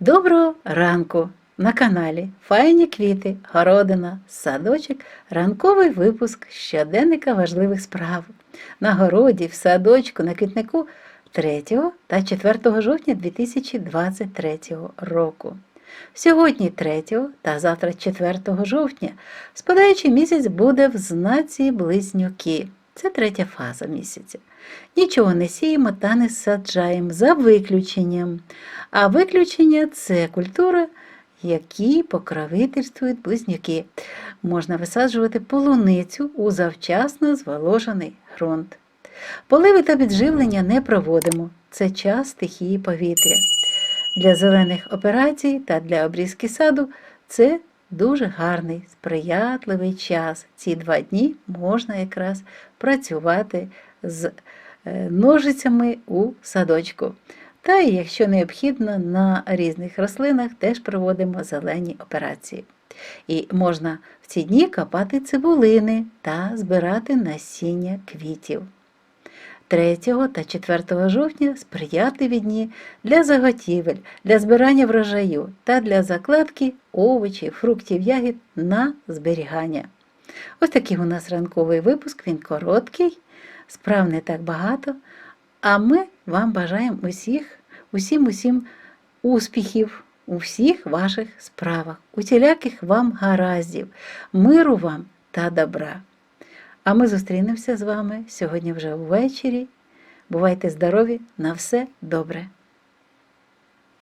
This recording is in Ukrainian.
Доброго ранку на каналі Файні квіти, городина, садочок, ранковий випуск щоденника важливих справ. На городі, в садочку, на квітнику 3 та 4 жовтня 2023 року. Сьогодні 3 та завтра 4 жовтня спадаючий місяць буде в знаці близнюки. Це третя фаза місяця. Нічого не сіємо та не саджаємо за виключенням. А виключення це культура, які покровительствують близнюки. Можна висаджувати полуницю у завчасно зволожений ґрунт. Поливи та підживлення не проводимо. Це час стихії повітря. Для зелених операцій та для обрізки саду це дуже гарний, сприятливий час. Ці два дні можна якраз працювати з е, ножицями у садочку. Та і якщо необхідно, на різних рослинах теж проводимо зелені операції. І можна в ці дні копати цибулини та збирати насіння квітів. 3 та 4 жовтня сприятливі дні для заготівель, для збирання врожаю та для закладки овочів, фруктів, ягід на зберігання. Ось такий у нас ранковий випуск, він короткий, справ не так багато, а ми вам бажаємо усіх, усім усім успіхів у всіх ваших справах, усіляких вам гараздів, миру вам та добра. А ми зустрінемося з вами сьогодні вже ввечері. Бувайте здорові, на все добре!